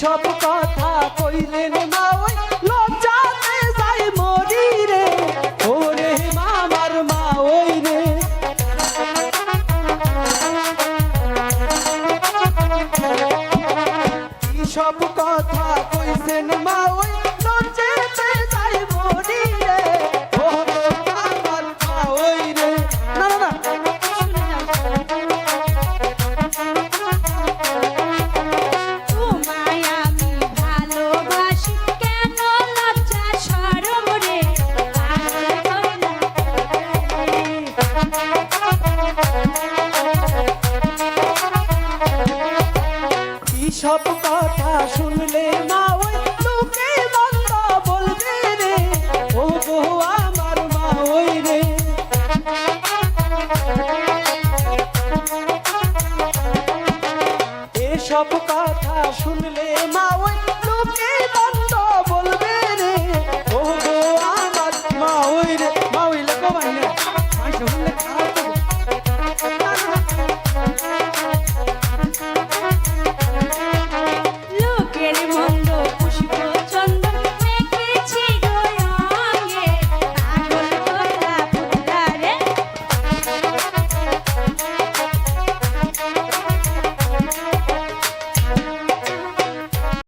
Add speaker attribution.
Speaker 1: সব কথা কইলেন মা ওই লজ্জাতে যাই মরি রে। ওরে মামার মা ওই রে। সব কথা কইছেন মা ওই লজ্জাতে সব কথা শুনলে মা ওই লোকে মন্দ বলবে রে। ও গো আমার মা ওই রে। এসব কথা শুনলে মা ওই লোকে